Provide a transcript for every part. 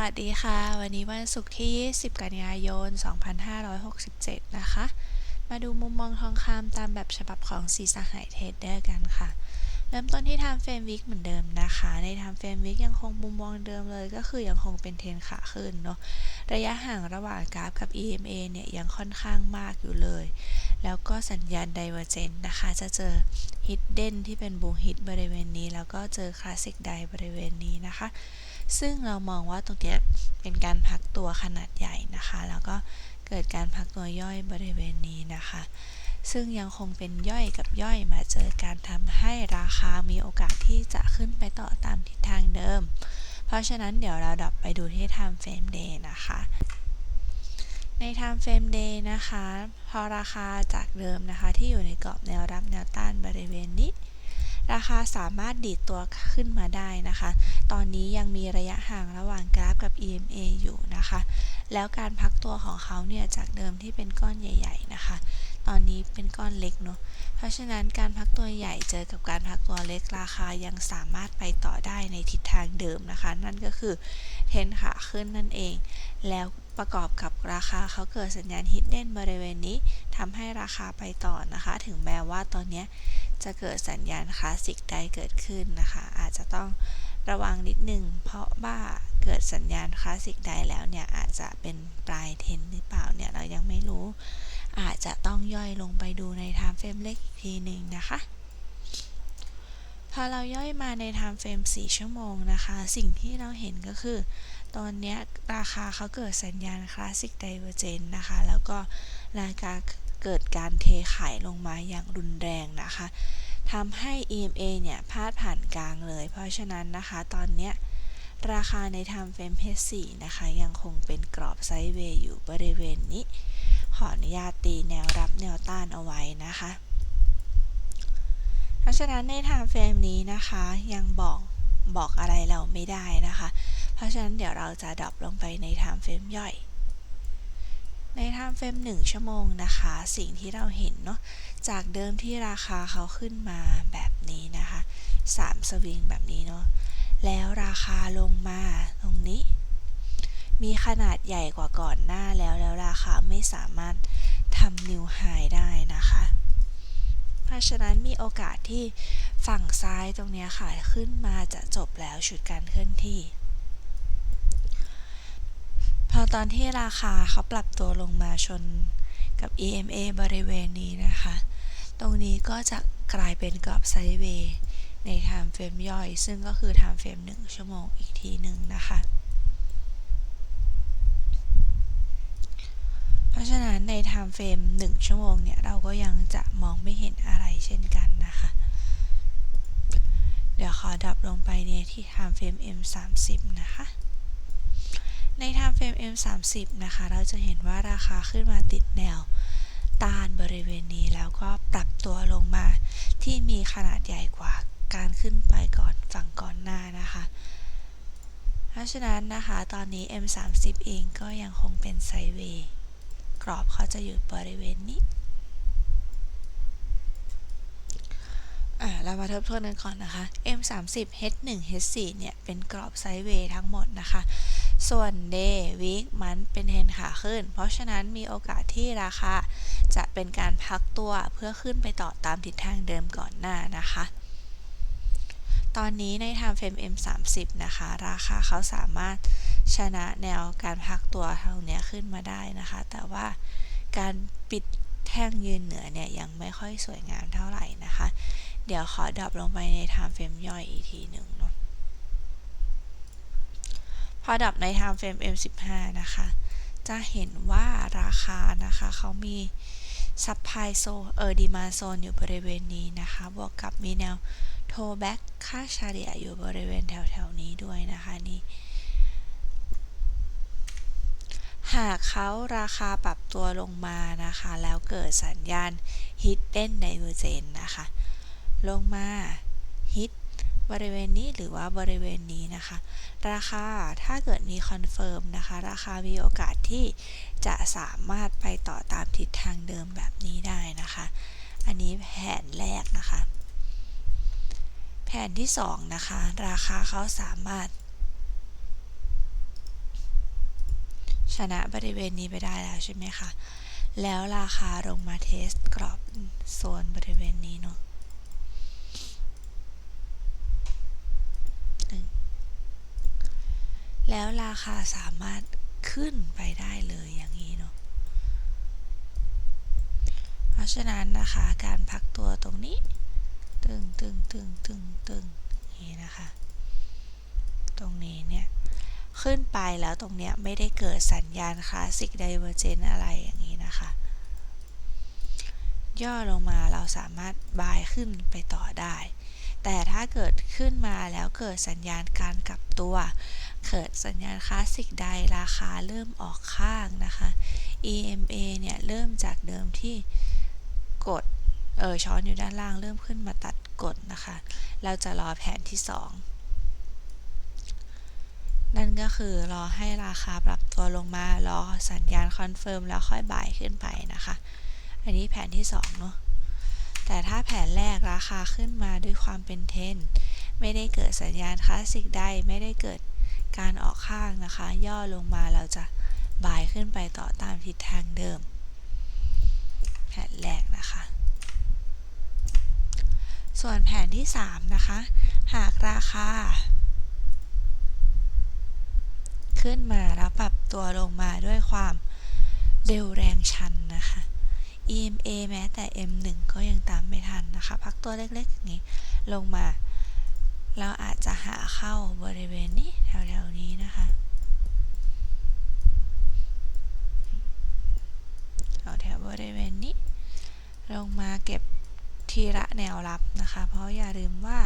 วัสดีค่ะ วันนี้วันศุกร์ที่ 20 กันยายน 2567 นะคะ มาดูมุมมองทองคำตามแบบฉบับของสีสหายเทรดเดอร์กันค่ะ เริ่มต้นที่ Time Frame Week เหมือนเดิมนะคะ ใน Time Frame Week ยังคงมุมมองเดิมเลยก็คือยังคงเป็นเทรนขาขึ้นเนาะระยะห่างระหว่างกราฟกับ EMA เนี่ยยังค่อนข้างมากอยู่เลย แล้วก็สัญญาณ Divergence นะคะ จะเจอ Hidden ที่เป็น Bull Hit บริเวณนี้ แล้วก็เจอ Classic Die บริเวณนี้นะคะ ซึ่งเรามองว่าตรงนี้เป็นการพักตัวขนาดใหญ่นะคะ แล้วก็เกิดการพักตัวย่อยบริเวณนี้นะคะ ซึ่งยังคงเป็นย่อยกับย่อยมาเจอการทำให้ราคามีโอกาสที่จะขึ้นไปต่อตามทิศทางเดิม เพราะฉะนั้นเดี๋ยวเราดับไปดูที่ Time Frame Day นะคะใน Time Frame Day นะคะ พอราคาจากเดิมนะคะ ที่อยู่ในกรอบแนวรับแนวต้านบริเวณนี้ ราคาสามารถดีดตัวขึ้นมาได้นะคะ ตอนนี้ยังมีระยะห่างระหว่างกราฟกับ EMA อยู่นะคะ แล้วการพักตัวของเขาเนี่ยจากเดิมที่เป็นก้อนใหญ่ ๆ นะคะ ตอนนี้เป็นก้อนเล็กเนาะ เพราะฉะนั้นการพักตัวใหญ่เจอกับการพักตัวเล็กราคายังสามารถไปต่อได้ในทิศทางเดิมนะคะ นั่นก็คือเทนขาขึ้นนั่นเอง แล้วประกอบกับราคาเขาเกิดสัญญาณฮิตเด้นบริเวณนี้ทำให้ราคาไปต่อนะคะ ถึงแม้ว่าตอนนี้จะเกิดสัญญาณคลาสสิกใดเกิดขึ้นนะคะ อาจจะต้อง ระวังนิดนึง เพราะว่าเกิดสัญญาณคลาสสิกใดแล้วเนี่ย อาจจะเป็นปลายเทนหรือเปล่าเนี่ย เรายังไม่รู้ อาจจะต้องย่อยลงไปดูในไทม์เฟรมเล็กอีกทีหนึ่งนะคะพอเราย่อยมาในไทม์เฟรม4ชั่วโมงนะคะ สิ่งที่เราเห็นก็คือ ตอนนี้ราคาเขาเกิดสัญญาณคลาสสิกไดเวอร์เจนนะคะ แล้วก็ราคาเกิดการเทขายลงมาอย่างรุนแรงนะคะ ทำให้ EMA เนี่ยพาดผ่านกลางเลย เพราะฉะนั้นนะคะ ตอนนี้ราคาใน Time Frame H4 นะคะ ยังคงเป็นกรอบไซด์เวย์อยู่บริเวณนี้ ขออนุญาตตีแนวรับแนวต้านเอาไว้นะคะ เพราะฉะนั้นใน Time Frame นี้นะคะยังบอกบอกอะไรเราไม่ได้นะคะ เพราะฉะนั้นเดี๋ยวเราจะดรอปลงไปใน Time Frame ย่อย ในไทม์เฟรม1ชั่วโมงนะคะ สิ่งที่เราเห็นเนาะจากเดิมที่ราคาเขาขึ้นมาแบบนี้นะคะ 3 สวิงแบบนี้เนาะแล้วราคาลงมาตรงนี้ มีขนาดใหญ่กว่าก่อนหน้าแล้วแล้วราคาไม่สามารถทำนิวไฮได้นะคะ เพราะฉะนั้นมีโอกาสที่ฝั่งซ้ายตรงนี้ค่ะ ขึ้นมาจะจบแล้วชุดการเคลื่อนที่ พอตอนที่ราคาเขาปรับตัวลงมาชนกับ EMA บริเวณนี้นะคะ ตรงนี้ก็จะกลายเป็นกรอบไซด์เวย์ใน time frame ย่อย ซึ่งก็คือ time frame 1 ชั่วโมงอีกทีหนึ่งนะคะ เพราะฉะนั้นใน time frame 1 ชั่วโมงเนี่ย เราก็ยังจะมองไม่เห็นอะไรเช่นกันนะคะ เดี๋ยวขอดับลงไปเนี่ยที่ time frame M30 นะคะ ใน Time Frame M30 นะคะ เราจะเห็นว่าราคาขึ้นมาติดแนวต้านบริเวณนี้แล้วก็ปรับตัวลงมาที่มีขนาดใหญ่กว่าการขึ้นไปก่อนฝั่งก่อนหน้านะคะ เพราะฉะนั้นนะคะตอนนี้ M30 เองก็ยังคงเป็นไซเวย์กรอบเขาจะอยู่บริเวณนี้เรามาทบทวนกันก่อนนะคะ M30 H1 H4 เนี่ย เป็นกรอบไซด์เวย์ทั้งหมดนะคะ ส่วน Day Week มันเป็นเทนขาขึ้น เพราะฉะนั้นมีโอกาสที่ราคาจะเป็นการพักตัวเพื่อขึ้นไปต่อตามทิศทางเดิมก่อนหน้านะคะ ตอนนี้ใน Time Frame M30 นะคะ ราคาเขาสามารถชนะแนวการพักตัวตรงนี้ขึ้นมาได้นะคะ แต่ว่าการปิดแท่งยืนเหนือเนี่ยยังไม่ค่อยสวยงามเท่าไหร่นะคะ เดี๋ยวขอดับลงไปใน time frame ย่อยอีกทีหนึ่ง พอดับใน time frame M15 นะคะ จะเห็นว่าราคานะคะเขามีซับไพโซเออดีมาโซนอยู่บริเวณนี้นะคะ บวกกับมีแนวโทแบ็กค่าเฉลี่ยอยู่บริเวณแถวๆนี้ด้วยนะคะนี่หากเขาราคาปรับตัวลงมานะคะ แล้วเกิดสัญญาณ hidden divergence นะคะ ลงมา บริเวณนี้หรือว่าบริเวณนี้นะคะ ราคาถ้าเกิดมีคอนเฟิร์มนะคะ ราคามีโอกาสที่จะสามารถไปต่อตามทิศทางเดิมแบบนี้ได้นะคะ อันนี้แผนแรกนะคะ แผนที่2นะคะ ราคาเขาสามารถ ชนะบริเวณนี้ไปได้แล้วใช่ไหมคะแล้วราคาลงมาเทสกรอบโซนบริเวณนี้เนาะหนึ่ง แล้วราคาสามารถขึ้นไปได้เลยอย่างนี้เนาะเพราะฉะนั้นนะคะการพักตัวตรงนี้ ตึงตึงตึงตึงตึงอย่างนี้นะคะ ตรงนี้เนี่ย ขึ้นไปแล้วตรงเนี้ยไม่ได้เกิดสัญญาณคลาสสิกไดเวอร์เจนอะไรอย่างนี้นะคะ ย่อลงมาเราสามารถบายขึ้นไปต่อได้แต่ถ้าเกิดขึ้นมาแล้วเกิดสัญญาณการกลับตัว เกิดสัญญาณคลาสสิกใดราคาเริ่มออกข้างนะคะ EMA เนี่ย เริ่มจากเดิมที่กด เออช้อนอยู่ด้านล่างเริ่มขึ้นมาตัดกดนะคะ เราจะรอแผนที่ 2 นั่นก็คือรอให้ราคาปรับตัวลงมารอสัญญาณคอนเฟิร์มแล้วค่อยบ่ายขึ้นไปนะคะ อันนี้แผนที่ 2 เนาะแต่ถ้าแผนแรกราคาขึ้นมาด้วยความเป็นเทน ไม่ได้เกิดสัญญาณคลาสสิกใดไม่ได้เกิด การออกข้างนะคะ ย่อลงมาเราจะบ่ายขึ้นไปต่อตามทิศทางเดิมแผนแรกนะคะ ส่วนแผนที่ 3 นะคะ หากราคา ขึ้นมาแล้วปรับตัวลงมาด้วยความเร็วแรงชันนะคะ EMA แม้แต่ M1 ก็ยังตามไม่ทันนะคะ พักตัวเล็กๆอย่างนี้ลงมา เราอาจจะหาเข้าบริเวณนี้แถวๆนี้นะคะแถวๆบริเวณนี้ ลงมาเก็บทีละแนวรับนะคะ เพราะอย่าลืมว่า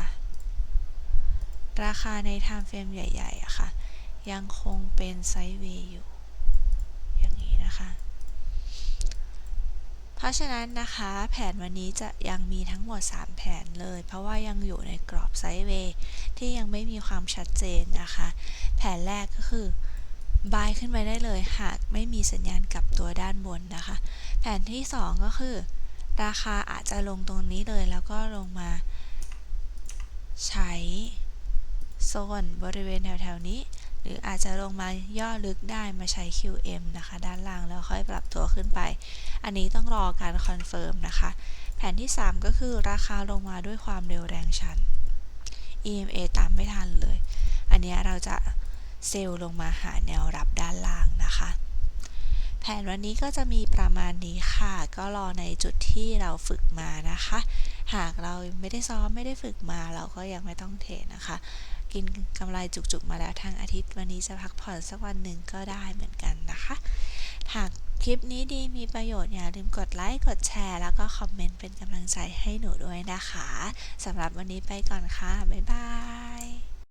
ราคาใน time frame ใหญ่ๆอะค่ะ ยังคงเป็นไซด์เวย์อยู่ อย่างนี้นะคะ ราะฉะนั้นนะคะแผนวันนี้จะยังมีทั้งหมด 3 แผนเลย เพราะว่ายังอยู่ในกรอบไซด์เวย์ที่ยังไม่มีความชัดเจนนะคะ แผนแรกก็คือบายขึ้นไปได้เลยหากไม่มีสัญญาณกลับตัวด้านบนนะคะ แผนที่ 2 ก็คือ ราคาอาจจะลงตรงนี้เลยแล้วก็ลงมา ใช้โซนบริเวณแถวๆนี้ รืออาจจะลงมาย่อลึกได้มาใช้ QM นะคะ ด้านล่างแล้วค่อยปรับตัวขึ้นไป อันนี้ต้องรอการคอนเฟิร์มนะคะ แผนที่ 3 ก็คือราคาลงมาด้วยความเร็วแรงชัน EMA ตามไม่ทันเลย อันนี้เราจะเซลล์ลงมาหาแนวรับด้านล่างนะคะ แผนวันนี้ก็จะมีประมาณนี้ค่ะ ก็รอในจุดที่เราฝึกมานะคะ หากเราไม่ได้ซ้อมไม่ได้ฝึกมาเราก็ยังไม่ต้องเทรดนะคะ กินกำไรจุกๆมาแล้วทางอาทิตย์ วันนี้จะพักผ่อนสักวันหนึ่งก็ได้เหมือนกันนะคะ หากคลิปนี้ดีมีประโยชน์อย่าลืมกดไลค์กดแชร์ แล้วก็คอมเมนต์เป็นกำลังใจให้หนูด้วยนะคะสำหรับวันนี้ไปก่อนค่ะ บ๊ายบาย